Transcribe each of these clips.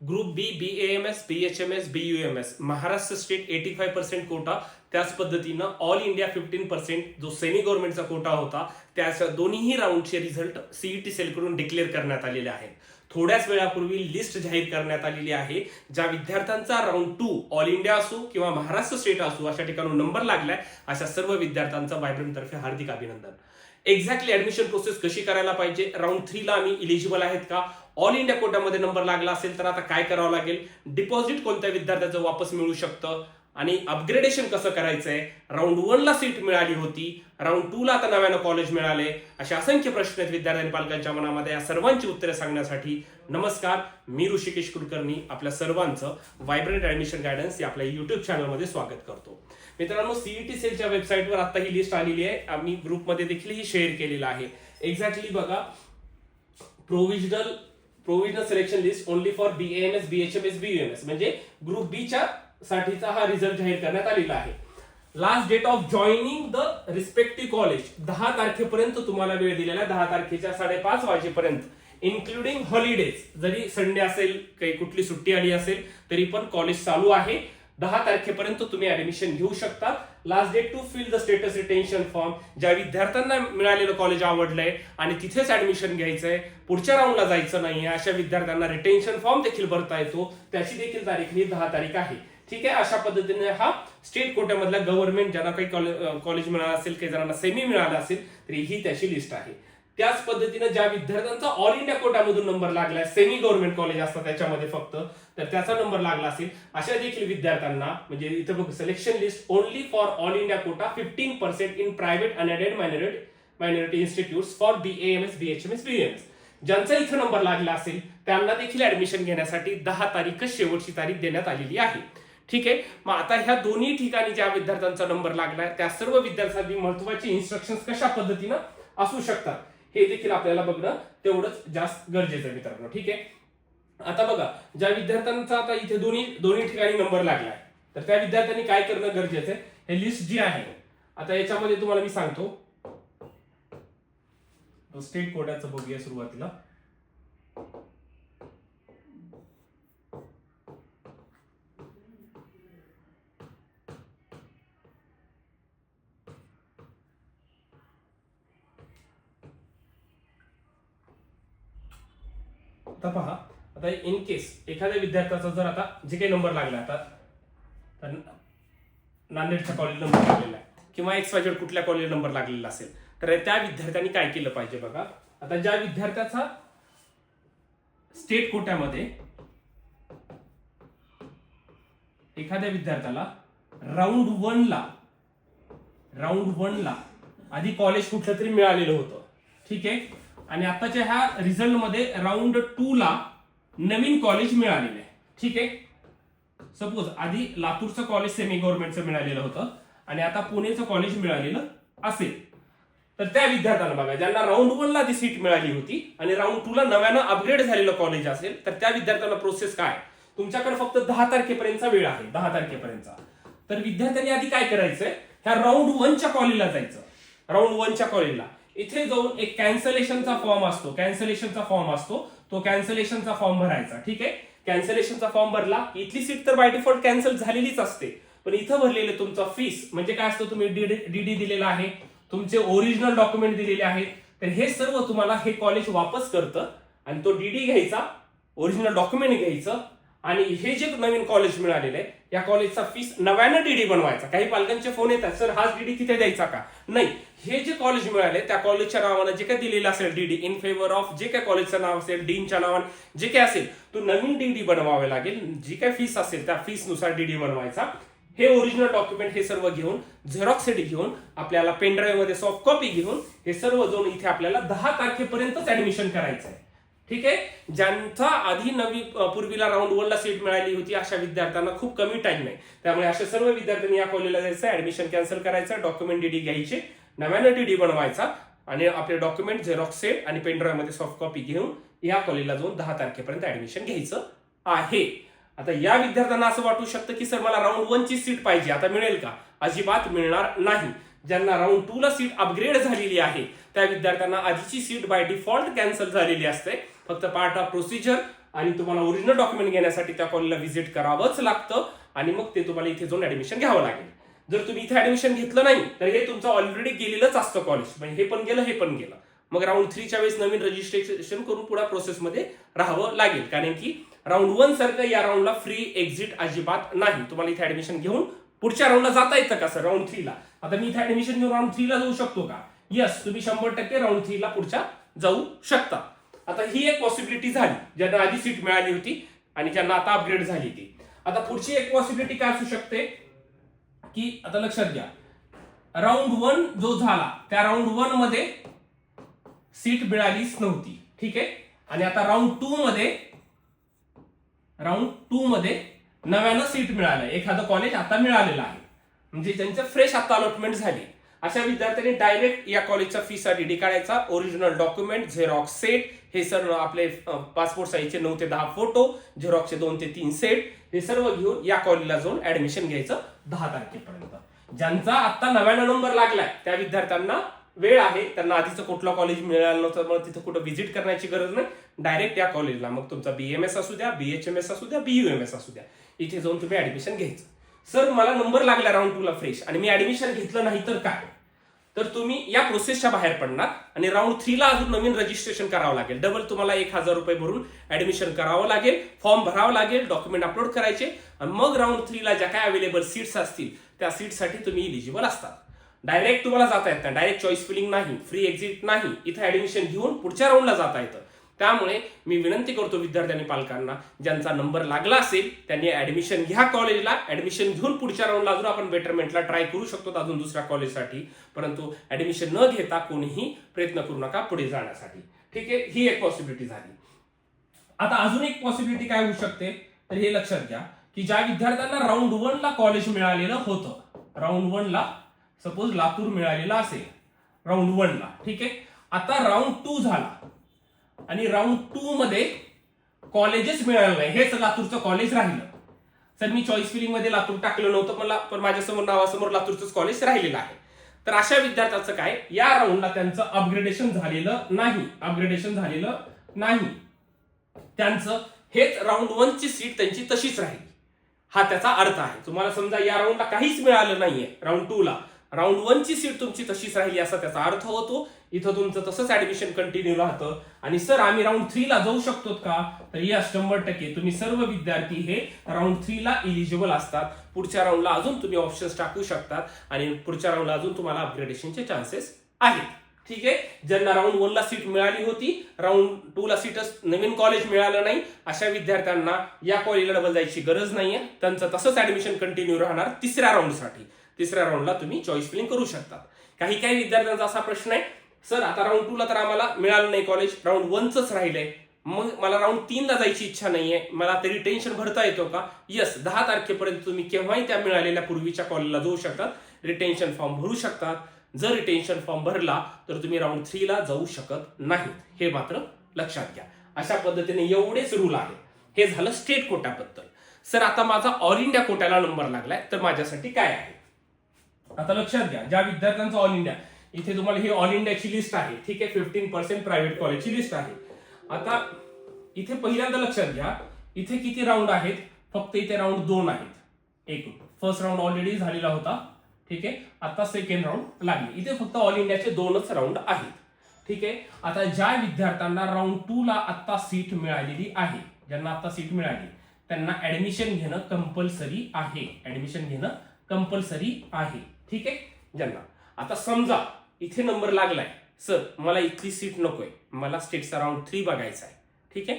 Group B B M S B H M S B U M S Maharashtra state eighty five percent quota. त्याच पद्धतीनं all India fifteen percent जो semi गव्हर्नमेंटचा quota होता त्याच्या दोन्ही राऊंडचे result CET सेलकडून डिक्लेअर करण्यात आलेले आहेत. थोड्याच वेळापूर्वी लिस्ट जाहीर करण्यात आलेली आहे ज्या विद्यार्थ्यांचा राऊंड टू ऑल इंडिया असो किंवा महाराष्ट्र स्टेट असो अशा ठिकाणी नंबर लागलाय अशा सर्व विद्यार्थ्यांचं वायब्रंट तर्फे हार्दिक अभिनंदन. एक्झॅक्टली ऍडमिशन प्रोसेस कशी करायला पाहिजे? राऊंड थ्रीला आम्ही इलिजिबल आहेत का? ऑल इंडिया कोट्यामध्ये नंबर लागला असेल तर आता काय करावं लागेल? डिपॉझिट कोणत्या विद्यार्थ्याचं वापस मिळू शकतं? आणि अपग्रेडेशन कसं करायचंय? राऊंड वनला सीट मिळाली होती. राऊंड टूला आता नव्यानं कॉलेज मिळाले. असे असंख्य प्रश्न आहेत विद्यार्थी पालकांच्या मनामध्ये. या सर्वांची उत्तरे सांगण्यासाठी नमस्कार. मी ऋषिकेश कुलकर्णी. आपल्या सर्वांचं व्हायब्रंट ऍडमिशन गायडन्स या आपल्या युट्यूब चॅनलमध्ये स्वागत करतो. मित्रांनो सीईटी सेलच्या वेबसाईटवर आता ही लिस्ट आलेली आहे. आम्ही ग्रुपमध्ये देखील ही शेअर केलेलं आहे. एक्झॅक्टली बघा. Provisional provisional selection list only for B M S B H M S B M S म्हणजे ग्रुप बी च्या साठीचा हा रिझल्ट जाहीर करण्यात आलेला आहे. Last date of joining the respective college दहा तारखेपर्यंत तुम्हाला वेळ दिलेला दहा तारखेच्या साडेपाच वाजेपर्यंत. इन्क्लुडिंग हॉलिडेज जरी संडे असेल काही कुठली सुट्टी आली असेल तरी पण कॉलेज चालू आहे. दहा तारखेपर्यंत तुम्ही ऍडमिशन घेऊ शकता. Last date to fill the status retention form ज्या विद्यार्थ्यांना मिळालेलं कॉलेज आवडलंय आणि तिथेच ऍडमिशन घ्यायचंय पुढच्या राऊंडला जायचं नाहीये अशा विद्यार्थ्यांना रिटेन्शन फॉर्म देखील भरता येतो. त्याची देखील तारीख ही दहा तारीख आहे. ठीक आहे? अशा पद्धतीने हा स्टेट कोट्यामधला गव्हर्नमेंट ज्यांना काही कॉलेज मिळालं असेल काही जणांना सेमी मिळालं असेल तरी ही त्याची लिस्ट आहे. त्याच पद्धतीने ज्या विद्यार्थ्यांचा ऑल इंडिया कोटामधून नंबर लागलाय सेमी गव्हर्नमेंट कॉलेज असतात त्याच्यामध्ये फक्त तर त्याचा नंबर लागला असेल अशा देखील विद्यार्थ्यांना म्हणजे इथं बघ selection list only for all India quota fifteen percent in private unaided minority minority institute for B M S B H M S B M S ज्यांचा इथं नंबर लागला असेल त्यांना देखील ऍडमिशन घेण्यासाठी दहा तारीख शेवटची तारीख देण्यात आलेली आहे. ठीक आहे? मग आता ह्या दोन्ही ठिकाणी ज्या विद्यार्थ्यांचा नंबर लागलाय त्या सर्व विद्यार्थ्यांनी महत्वाची इन्स्ट्रक्शन कशा पद्धतीनं असू शकतात? हे देखील आपल्याला बघणं तेवढंच जास्त गरजेचं आहे मित्रांनो. ठीक आहे? आता बघा ज्या विद्यार्थ्यांचा आता इथे दोन्ही दोन्ही ठिकाणी नंबर लागलाय. तर त्या विद्यार्थ्यांनी काय करणं गरजेचं आहे? हे लिस्ट जी आहे आता याच्यामध्ये तुम्हाला मी सांगतो. स्टेट कोड्याचं बघूया सुरुवातीला. आता इन केस एखाद्या विद्यार्थ्याचा जर आता जे काही नंबर लागला आता तर नांदेडच्या कॉलेज नंबर लागलेला आहे. किंवा एक्स वाय कुठल्या कॉलेज नंबर लागलेला असेल तर त्या विद्यार्थ्यांनी काय केलं पाहिजे बघा. आता ज्या विद्यार्थ्याचा स्टेट कोट्यामध्ये एखाद्या विद्यार्थ्याला राऊंड वनला राऊंड वनला आधी कॉलेज कुठलं तरी मिळालेलं होतं. ठीक आहे? आणि आताच्या ह्या रिझल्टमध्ये राऊंड टू ला नवीन कॉलेज मिळालेलं. आहे ठीक आहे? सपोज आधी लातूरचं कॉलेज सेमी गव्हर्नमेंटचं मिळालेलं होतं आणि आता पुणेचं कॉलेज मिळालेलं असेल. तर त्या विद्यार्थ्यांना बघा ज्यांना राऊंड वनला ती सीट मिळाली होती आणि राऊंड टूला नव्यानं अपग्रेड झालेलं कॉलेज असेल तर त्या विद्यार्थ्यांना प्रोसेस काय? तुमच्याकडे फक्त दहा तारखेपर्यंतचा वेळ आहे दहा तारखेपर्यंतचा. तर विद्यार्थ्यांनी आधी काय करायचंय? ह्या राऊंड वनच्या कॉलेजला जायचं. राऊंड वनच्या कॉलेजला इथे जाऊन एक कॅन्सलेशनचा फॉर्म असतो. कॅन्सलेशनचा फॉर्म असतो. तो कॅन्सलेशनचा फॉर्म भरायचा. ठीक आहे? कॅन्सलेशनचा फॉर्म भरला. इथली सीट तर बाय डिफॉल्ट कॅन्सल झालेलीच असते. पण इथं भरलेलं तुमचा फीस म्हणजे काय असतं? तुम्ही डीडी दिलेला आहे. तुमचे ओरिजिनल डॉक्युमेंट दिलेले आहेत. तर हे सर्व तुम्हाला हे कॉलेज वापस करतं आणि तो डीडी घ्यायचा ओरिजिनल डॉक्युमेंट घ्यायचं आणि हे जे नवीन कॉलेज मिळालेलं आहे या कॉलेजचा फीस नव्यानं डीडी बनवायचा. काही पालकांचे फोन येतात सर हाच डीडी तिथे द्यायचा का? नाही. हे जे कॉलेज मिळाले त्या कॉलेजच्या नावानं जे काय दिलेलं असेल डीडी इन फेवर ऑफ जे काय कॉलेजचं नाव असेल डीनच्या नावानं जे काय असेल तो नवीन डीडी बनवावे लागेल. जी काय फीस असेल त्या फीसनुसार डीडी बनवायचा. हे ओरिजिनल डॉक्युमेंट हे सर्व घेऊन झेरॉक्स घेऊन आपल्याला पेनड्राईव्हमध्ये सॉफ्ट कॉपी घेऊन हे सर्व जाऊन इथे आपल्याला दहा तारखेपर्यंतच ऍडमिशन करायचं आहे. ठीक आहे? ज्यांचा आधी नवी पूर्वीला राऊंड वनला सीट मिळाली होती अशा विद्यार्थ्यांना खूप कमी टाइम आहे. त्यामुळे अशा सर्व विद्यार्थ्यांनी या कॉलेजला जायचं ऍडमिशन कॅन्सल करायचं डॉक्युमेंट डीडी घ्यायचे. नव्यानं डी बनवायचा आणि आपले डॉक्युमेंट झेरॉक्स सेट आणि पेनड्राईव्हमध्ये सॉफ्ट कॉपी घेऊन या कॉलेजला जाऊन दहा तारखेपर्यंत ऍडमिशन घ्यायचं आहे. आता या विद्यार्थ्यांना असं वाटू शकतं की सर मला राऊंड वन ची सीट पाहिजे. आता मिळेल का? अजिबात मिळणार नाही. ज्यांना राऊंड टू ला सीट अपग्रेड झालेली आहे त्या विद्यार्थ्यांना आधीची सीट बाय डिफॉल्ट कॅन्सल झालेली असते. फक्त पार्ट ऑफ प्रोसिजर आणि तुम्हाला ओरिजिनल डॉक्युमेंट घेण्यासाठी त्या कॉलेजला व्हिजिट करावंच लागतं आणि मग ते तुम्हाला इथे जाऊन ऍडमिशन घ्यावं लागेल. जर तुम्ही इथे ऍडमिशन घेतलं नाही तर हे तुमचं ऑलरेडी गेलेलंच असतं कॉलेज म्हणजे हे पण गेलं हे पण गेलं. मग राऊंड थ्रीच्या वेळेस नवीन रजिस्ट्रेशन करून पुढे प्रोसेसमध्ये राहावं लागेल. कारण की राऊंड वन सारखं या राऊंडला फ्री एक्झिट अजिबात नाही. तुम्हाला इथे ऍडमिशन घेऊन पुढच्या राऊंडला जाता येतं का सर राऊंड थ्रीला आता मी इथे ऍडमिशन घेऊन राऊंड थ्रीला जाऊ शकतो का? यस तुम्ही शंभर टक्के राऊंड थ्रीला पुढच्या जाऊ शकता. आता ही एक पॉसिबिलिटी झाली. ज्यांना आधी सीट मिळाली होती आणि ज्यांना आता अपग्रेड झाली ती. आता पुढची एक पॉसिबिलिटी काय असू शकते? की आता लक्षात घ्या. राऊंड वन जो झाला त्या राऊंड वनमध्ये सीट मिळालीच नव्हती. ठीक आहे? आणि आता राऊंड टू मध्ये राऊंड टू मध्ये नव्यानं सीट मिळालं एखादं कॉलेज आता मिळालेलं आहे. म्हणजे त्यांचं फ्रेश आता अलॉटमेंट झाली अशा विद्यार्थ्यांनी डायरेक्ट या कॉलेजच्या फीचा डीडी काढायचा ओरिजिनल डॉक्युमेंट झेरॉक्स सेट हे सर्व आपले पासपोर्ट साईजचे नऊ ते दहा फोटो झेरॉक्सचे दोन ते तीन सेट हे सर्व घेऊन या कॉलेजला जाऊन ऍडमिशन घ्यायचं दहा तारखेपर्यंत. ज्यांचा आता नव्याना नंबर लागलाय त्या विद्यार्थ्यांना वेळ आहे. त्यांना आधीचं कुठलं कॉलेज मिळालं नव्हतं मग तिथं कुठं व्हिजिट करण्याची गरज नाही. डायरेक्ट या कॉलेजला मग तुमचा बीएमएस असू द्या बीएचएमएस असू द्या बीयूएमएस असू द्या. इथे जाऊन तुम्ही ऍडमिशन घ्यायचं. सर मला नंबर लागला राऊंड टूला फ्रेश आणि मी ऍडमिशन घेतलं नाही तर काय? तर तुम्ही या प्रोसेसच्या बाहेर पडणार आणि राऊंड थ्रीला अजून नवीन रजिस्ट्रेशन करावं लागेल. डबल तुम्हाला एक हजार रुपये भरून ऍडमिशन करावं लागेल फॉर्म भरावं लागेल डॉक्युमेंट अपलोड करायचे आणि मग राऊंड थ्रीला ज्या काय अवेलेबल सीट्स असतील त्या सीटसाठी तुम्ही इलिजिबल असतात. डायरेक्ट तुम्हाला जाता येत नाही. डायरेक्ट चॉईस फिलिंग नाही फ्री एक्झिट नाही. इथे ऍडमिशन घेऊन पुढच्या राऊंडला जाता येतं. त्यामुळे मी विनंती करतो विद्यार्थ्यांनी पालकांना ज्यांचा नंबर लागला असेल त्यांनी ऍडमिशन घ्या कॉलेजला ऍडमिशन घेऊन पुढच्या राऊंडला अजून आपण बेटरमेंटला ट्राय करू शकतो अजून दुसऱ्या कॉलेजसाठी परंतु ऍडमिशन न घेता कोणीही प्रयत्न करू नका पुढे जाण्यासाठी. ठीक आहे? ही एक पॉसिबिलिटी झाली. आता अजून एक पॉसिबिलिटी काय होऊ शकते? तर हे लक्षात घ्या की ज्या विद्यार्थ्यांना राऊंड वनला कॉलेज मिळालेलं होतं राऊंड वन ला सपोज लातूर मिळालेला असेल राऊंड वन ला ठीक आहे? आता राऊंड टू झाला. आणि राऊंड टू मध्ये कॉलेजेस मिळालं नाही. हेच लातूरचं कॉलेज राहिलं. सर मी चॉईस फिलिंगमध्ये लातूर टाकलं नव्हतं मला पण माझ्यासमोर नावासमोर लातूरचंच कॉलेज राहिलेलं आहे. तर अशा विद्यार्थ्याचं काय? या राऊंडला त्यांचं अपग्रेडेशन झालेलं नाही. अपग्रेडेशन झालेलं नाही. त्यांचं हेच राऊंड वनची सीट त्यांची तशीच राहील. हा त्याचा अर्थ आहे. तुम्हाला समजा या राऊंडला काहीच मिळालं नाहीये राऊंड टू ला. राऊंड वन ची सीट तुमची तशीच राहिली असा त्याचा अर्थ होतो. इथं तुमचं तसंच ऍडमिशन कंटिन्यू राहतं. आणि सर आम्ही राऊंड थ्रीला जाऊ शकतो का? तर या शंभर टक्के. तुम्ही सर्व विद्यार्थी हे राऊंड थ्रीला इलिजिबल असतात. पुढच्या राऊंडला अजून तुम्ही ऑप्शन्स टाकू शकतात. आणि पुढच्या राऊंडला अजून तुम्हाला अपग्रेडेशनचे चान्सेस आहेत. ठीक आहे? ज्यांना राऊंड वनला सीट मिळाली होती राऊंड टू ला सीटच नवीन कॉलेज मिळालं नाही अशा विद्यार्थ्यांना या कॉलेजला डबल जायची गरज नाहीये. त्यांचं तसंच ऍडमिशन कंटिन्यू राहणार तिसऱ्या राऊंडसाठी तिसऱ्या राऊंडला तुम्ही चॉईस फिलिंग करू शकता काही काही विद्यार्थ्यांचा असा प्रश्न आहे सर आता राऊंड टू ला तर आम्हाला मिळालं नाही कॉलेज राऊंड वनच राहिलंय मग मला राऊंड तीनला जायची इच्छा नाहीये. मला तरी टेन्शन भरता येतो का? यस दहा तारखेपर्यंत तुम्ही केव्हाही त्या मिळालेल्या पूर्वीच्या कॉलेजला जाऊ शकतात. रिटेन्शन फॉर्म भरू शकतात. जर रिटेन्शन फॉर्म भरला तर तुम्ही राऊंड थ्रीला जाऊ शकत नाही हे मात्र लक्षात घ्या. अशा पद्धतीने एवढेच रूल आहे हे झालं स्टेट कोट्याबद्दल सर आता माझा ऑल इंडिया कोट्याला नंबर लागलाय. तर माझ्यासाठी काय आहे? आता लक्षात घ्या. ज्या विद्यार्थ्यांचा ऑल इंडिया इथे तुम्हाला ही ऑल इंडियाची लिस्ट आहे. ठीक आहे? फिफ्टीन पर्सेंट प्रायव्हेट कॉलेजची लिस्ट आहे. आता इथे पहिल्यांदा लक्षात घ्या. इथे किती राऊंड आहेत? फक्त इथे राऊंड दोन आहेत. एक फर्स्ट राऊंड ऑलरेडी झालेला होता. ठीक आहे? आता सेकंड राऊंड लागले. इथे फक्त ऑल इंडियाचे दोनच राऊंड आहेत. ठीक आहे? आता ज्या विद्यार्थ्यांना राऊंड टू ला आता सीट मिळालेली आहे ज्यांना आता सीट मिळाली त्यांना ऍडमिशन घेणं कंपल्सरी आहे. ऍडमिशन घेणं कंपल्सरी आहे. ठीक आहे? ज्यांना. आता समजा इथे नंबर लागलाय. सर मला इथली सीट नकोय. मला स्टेटचा राऊंड थ्री बघायचा आहे. ठीक आहे?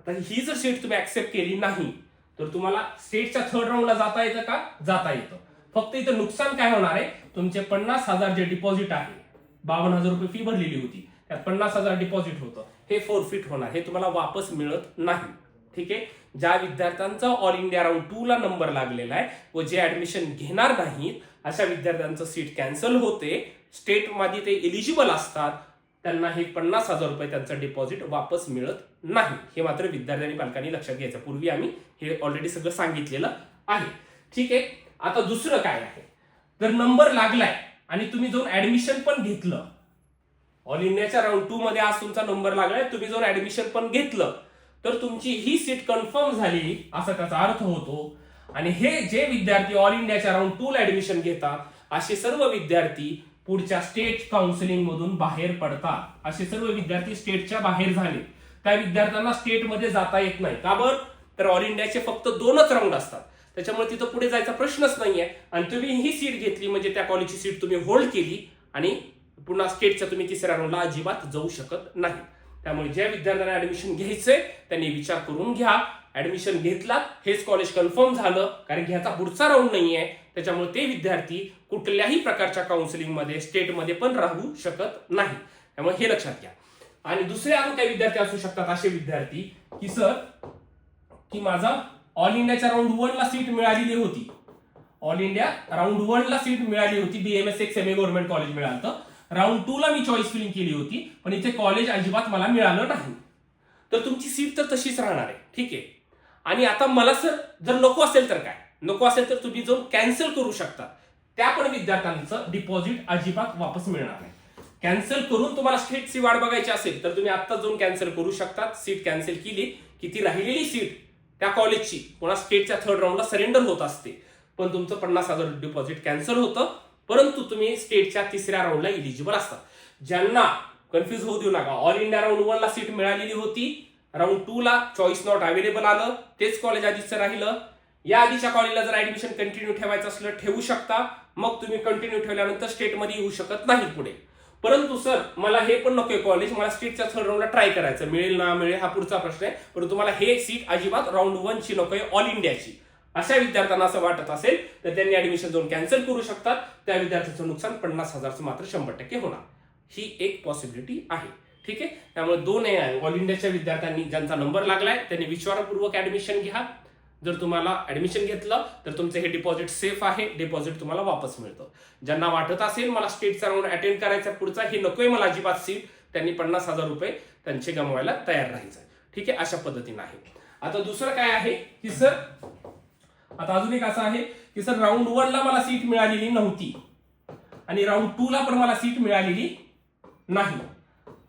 आता ही जर सीट तुम्ही ऍक्सेप्ट केली नाही तर तुम्हाला स्टेटच्या थर्ड राऊंडला जाता येतं का? जाता येतं. फक्त इथं नुकसान काय होणार आहे? तुमचे पन्नास हजार जे डिपॉझिट आहे बावन्न हजार रुपये फी भरलेली होती. त्यात पन्नास हजार डिपॉझिट होतं. हे फोरफिट होणार. हे तुम्हाला वापस मिळत नाही. ठीक आहे? ज्या विद्यार्थ्यांचा ऑल इंडिया राऊंड टू ला नंबर लागलेला आहे व जे ऍडमिशन घेणार नाहीत अशा विद्यार्थ्यांचं सीट कॅन्सल होते. स्टेटमध्ये ते एलिजिबल असतात त्यांना हे पन्नास हजार रुपये त्यांचं डिपॉझिट वापस मिळत नाही. हे मात्र विद्यार्थी आणि पालकांनी लक्षात घ्यायचं. पूर्वी आम्ही हे ऑलरेडी सगळं सांगितलेलं आहे. ठीक आहे? आता दुसरं काय आहे? तर नंबर लागलाय आणि तुम्ही जाऊन ऍडमिशन पण घेतलं ऑल इंडियाच्या राऊंड टू मध्ये आज तुमचा नंबर लागलाय तुम्ही जाऊन ऍडमिशन पण घेतलं तर तुमची ही सीट कन्फर्म झाली असा त्याचा अर्थ होतो. आणि हे जे विद्यार्थी ऑल इंडियाच्या राऊंड टू ला ऍडमिशन घेतात असे सर्व विद्यार्थी पुढच्या स्टेट काउन्सिलिंग मधून बाहेर पडतात. असे सर्व विद्यार्थी स्टेटच्या बाहेर झाले. त्या विद्यार्थ्यांना स्टेटमध्ये जाता येत नाही. का बरं? तर ऑल इंडियाचे फक्त दोनच राऊंड असतात. त्याच्यामुळे तिथं पुढे जायचा प्रश्नच नाहीये. आणि तुम्ही ही सीट घेतली म्हणजे त्या कॉलेजची सीट तुम्ही होल्ड केली आणि पुन्हा स्टेटच्या तुम्ही तिसऱ्या राऊंडला अजिबात जाऊ शकत नाही. त्यामुळे ज्या विद्यार्थ्यांना ऍडमिशन घ्यायचंय त्यांनी विचार करून घ्या. ऍडमिशन घेतला हेच कॉलेज कन्फर्म झालं कारण की ह्याचा पुढचा राऊंड नाहीये. त्याच्यामुळे ते विद्यार्थी कुठल्याही प्रकारच्या काउन्सिलिंगमध्ये स्टेटमध्ये पण राहू शकत नाही. त्यामुळे हे लक्षात घ्या. आणि दुसरे अजून काही विद्यार्थी असू शकतात असे विद्यार्थी की सर की माझा ऑल इंडियाच्या राऊंड वनला सीट मिळालेली होती. ऑल इंडिया राऊंड वनला सीट मिळाली होती. बीएमएस एक सेमी गव्हर्नमेंट कॉलेज मिळालं. राऊंड टू ला मी चॉईस फिलिंग केली होती. पण इथे कॉलेज अजिबात मला मिळालं नाही. तर तुमची सीट तर तशीच राहणार आहे. ठीक आहे. आणि आता मला सर जर नको असेल तर काय? नको असेल तर तुम्ही जाऊन कॅन्सल करू शकता. त्या पण विद्यार्थ्यांचं डिपॉझिट अजिबात वापस मिळणार नाही. कॅन्सल करून तुम्हाला स्टेटची वाट बघायची असेल तर तुम्ही आता जाऊन कॅन्सल करू शकता सीट कॅन्सल केली की ती राहिलेली सीट त्या कॉलेजची पुन्हा स्टेटच्या थर्ड राऊंडला सरेंडर होत असते. पण तुमचं पन्नास हजार डिपॉझिट कॅन्सल होतं. परंतु तुम्ही स्टेटच्या तिसऱ्या राऊंडला इलिजिबल असतात ज्यांना कन्फ्युज होऊ देऊ नका. ऑल इंडिया राऊंड वनला सीट मिळालेली होती. राऊंड टू ला चॉईस नॉट अवेलेबल आलं. तेच कॉलेज आधीचं राहिलं. या आधीच्या कॉलेजला जर ऍडमिशन कंटिन्यू ठेवायचं असलं ठेवू शकता. मग तुम्ही कंटिन्यू ठेवल्यानंतर स्टेटमध्ये येऊ शकत नाही पुढे. परंतु सर मला हे पण नकोय कॉलेज मला स्टेटच्या थर्ड राऊंडला ट्राय करायचं मिळेल ना मिळेल हा पुढचा प्रश्न आहे. परंतु मला हे सीट अजिबात राऊंड वनची नकोय ऑल इंडियाची अशा विद्यार्थ्यांना असं वाटत असेल तर त्यांनी ऍडमिशन जाऊन कॅन्सल करू शकतात. त्या विद्यार्थ्याचं नुकसान पन्नास हजारचं मात्र शंभर टक्के होणार. ही एक पॉसिबिलिटी आहे. ठीक आहे? त्यामुळे दोन आहे ऑल इंडियाच्या विद्यार्थ्यांनी ज्यांचा नंबर लागलाय त्यांनी विचारपूर्वक ऍडमिशन घ्या. जर तुम्हाला ऍडमिशन घेतलं तर तुमचं हे डिपॉझिट सेफ आहे. डिपॉझिट तुम्हाला वापस मिळतं. ज्यांना वाटत असेल मला स्टेटचा राऊंड अटेंड करायचा पुढचा हे नकोय मला अजिबात सीट त्यांनी पन्नास हजार रुपये त्यांचे गमवायला तयार राहायचं ठीक आहे? अशा पद्धतीनं आहे. आता दुसरं काय आहे की सर आता अजून एक असं आहे की सर राऊंड वन ला मला सीट मिळालेली नव्हती. आणि राऊंड टू ला पण मला सीट मिळालेली नाही.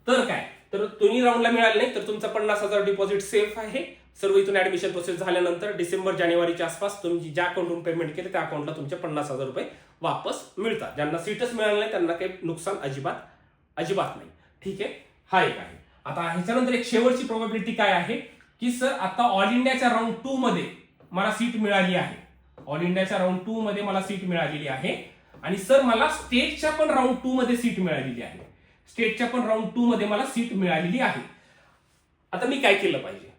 तर काय? तर दोन्ही राऊंडला मिळाले नाही तर तुमचा पन्नास हजार डिपॉझिट सेफ आहे. सर्व इथून ऍडमिशन प्रोसेस झाल्यानंतर डिसेंबर जानेवारीच्या आसपास तुम्ही ज्या अकाउंटून पेमेंट केले त्या अकाउंटला तुमचे पन्नास हजार रुपये वापस मिळतात. ज्यांना सीटच मिळालं नाही त्यांना काही नुकसान अजिबात अजिबात नाही. ठीक आहे? हा एक आहे. आता ह्याच्यानंतर एक शेवटची प्रोबॅबिलिटी काय आहे? की सर आता ऑल इंडियाच्या राऊंड टू मध्ये मला सीट मिळाली आहे. ऑल इंडियाच्या राऊंड टू मध्ये मला सीट मिळालेली आहे. आणि सर मला स्टेटच्या पण राऊंड टू मध्ये सीट मिळालेली आहे. स्टेटच्या पण राऊंड टू मध्ये मला सीट मिळालेली आहे. आता मी काय केलं पाहिजे?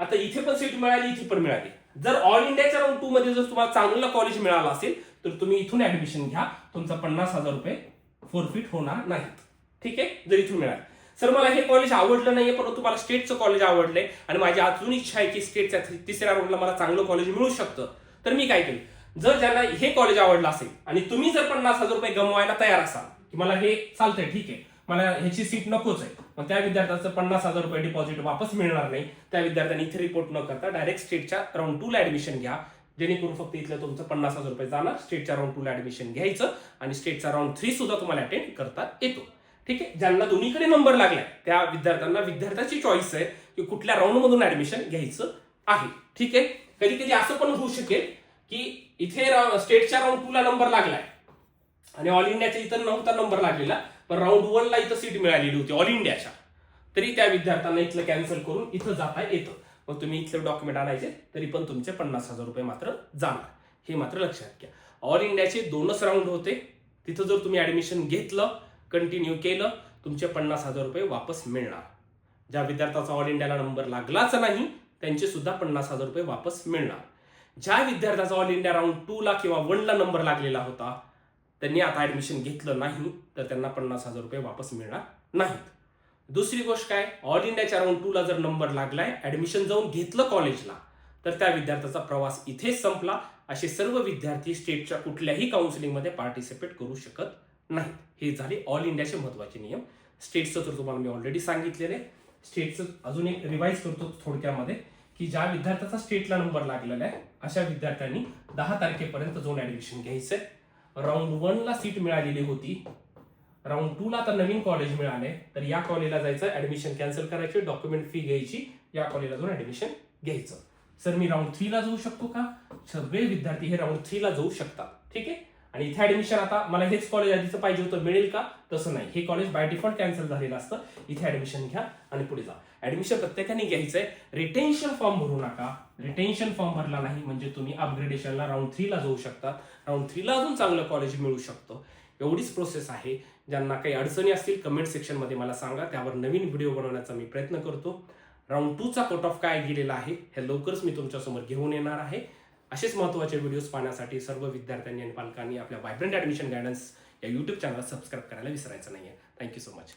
आता इथे पण सीट मिळाली इथे पण मिळाली. जर ऑल इंडियाच्या राऊंड टू मध्ये जर तुम्हाला चांगलं कॉलेज मिळालं असेल तर तुम्ही इथून ऍडमिशन घ्या. तुमचा पन्नास हजार रुपये फोरफिट होणार नाहीत. ठीक आहे? जर इथून मिळालं. सर मला हे कॉलेज आवडलं नाहीये परंतु मला स्टेटचं कॉलेज आवडलंय. आणि माझी अजून इच्छा आहे की स्टेटच्या तिसऱ्या राऊंडला मला चांगलं कॉलेज मिळू शकतं. तर मी काय केलं? जर ज्यांना हे कॉलेज आवडलं असेल आणि तुम्ही जर पन्नास हजार रुपये गमवायला तयार असाल की मला हे चालतंय ठीक आहे. मला ह्याची सीट नकोच आहे. मग त्या विद्यार्थ्याचं पन्नास हजार रुपये डिपॉझिट वापस मिळणार नाही. त्या विद्यार्थ्यांनी इथे रिपोर्ट न करता डायरेक्ट स्टेटच्या राऊंड टूला ऍडमिशन घ्या. जेणेकरून फक्त इथलं तुमचं पन्नास हजार रुपये जाणार स्टेटच्या राऊंड टू ला ऍडमिशन घ्यायचं आणि स्टेटचा राऊंड थ्री सुद्धा तुम्हाला अटेंड करता येतो. ठीक आहे? ज्यांना दोन्हीकडे नंबर लागलाय त्या विद्यार्थ्यांना विद्यार्थ्याची चॉईस आहे की कुठल्या राऊंड मधून ऍडमिशन घ्यायचं आहे. ठीक आहे? कधी कधी असं पण होऊ शकेल की इथे स्टेटच्या राऊंड टूला नंबर लागलाय आणि ऑल इंडियाच्या इथं नव्हता नंबर लागलेला. पण राऊंड वनला इथं सीट मिळालेली होती ऑल इंडियाच्या तरी त्या विद्यार्थ्यांना इथलं कॅन्सल करून इथं जाता येतं. मग तुम्ही इथले डॉक्युमेंट आणायचे तरी पण तुमचे पन्नास हजार रुपये मात्र जाणार. हे मात्र लक्षात घ्या. ऑल इंडियाचे दोनच राऊंड होते. तिथं जर तुम्ही ऍडमिशन घेतलं कंटिन्यू केलं तुमचे पन्नास हजार रुपये वापस मिळणार. ज्या विद्यार्थ्याचा ऑल इंडियाला नंबर लागलाच नाही त्यांचे सुद्धा पन्नास हजार रुपये वापस मिळणार. ज्या विद्यार्थ्याचा ऑल इंडिया राऊंड टूला किंवा वनला नंबर लागलेला होता त्यांनी आता ऍडमिशन घेतलं नाही तर त्यांना पन्नास हजार रुपये वापस मिळणार नाहीत. दुसरी गोष्ट काय? ऑल इंडियाच्या राऊंड टूला जर नंबर लागलाय ऍडमिशन जाऊन घेतलं कॉलेजला तर त्या विद्यार्थ्याचा प्रवास इथेच संपला. असे सर्व विद्यार्थी स्टेटच्या कुठल्याही काउन्सिलिंगमध्ये पार्टिसिपेट करू शकत नाहीत. हे झाले ऑल इंडियाचे महत्त्वाचे नियम. स्टेटचं तर तुम्हाला मी ऑलरेडी सांगितलेलं. आहे स्टेटचं अजून एक रिवाईज करतो थोडक्यामध्ये की ज्या विद्यार्थ्याचा स्टेटला नंबर लागलेला आहे अशा विद्यार्थ्यांनी दहा तारखेपर्यंत जाऊन ॲडमिशन घ्यायचं आहे राऊंड वनला सीट मिळालेली होती. राऊंड टू ला आता नवीन कॉलेज मिळाले. तर या कॉलेजला जायचं ऍडमिशन कॅन्सल करायची डॉक्युमेंट फी घ्यायची या कॉलेजला जाऊन ऍडमिशन घ्यायचं. सर मी राऊंड थ्रीला जाऊ शकतो का? सगळे विद्यार्थी हे राऊंड थ्रीला जाऊ शकतात. ठीक आहे? आणि इथे ऍडमिशन आता मला हेच कॉलेज आधीचं पाहिजे होतं मिळेल का? तसं नाही. हे कॉलेज बाय डिफॉल्ट कॅन्सल झालेलं असतं. इथे ऍडमिशन घ्या आणि पुढे जा. ऍडमिशन प्रत्येकाने घ्यायचंय. रिटेन्शन फॉर्म भरू नका. रिटेन्शन फॉर्म भरला नाही म्हणजे तुम्ही अपग्रेडेशनला राऊंड थ्रीला जाऊ शकता. राऊंड थ्रीला अजून चांगलं कॉलेज मिळू शकतं. एवढीच प्रोसेस आहे. ज्यांना काही अडचणी असतील कमेंट सेक्शनमध्ये मला सांगा. त्यावर नवीन व्हिडिओ बनवण्याचा मी प्रयत्न करतो. राऊंड टूचा कट ऑफ काय गेलेला आहे हे लवकरच मी तुमच्यासमोर घेऊन येणार आहे. असेच महत्त्वाचे व्हिडिओज पाहण्यासाठी सर्व विद्यार्थ्यांनी आणि पालकांनी आपल्या वायब्रंट ॲडमिशन गायडन्स या यूट्यूब चॅनलला सबस्क्राईब करायला विसरायचं नाही आहे थँक्यू सो मच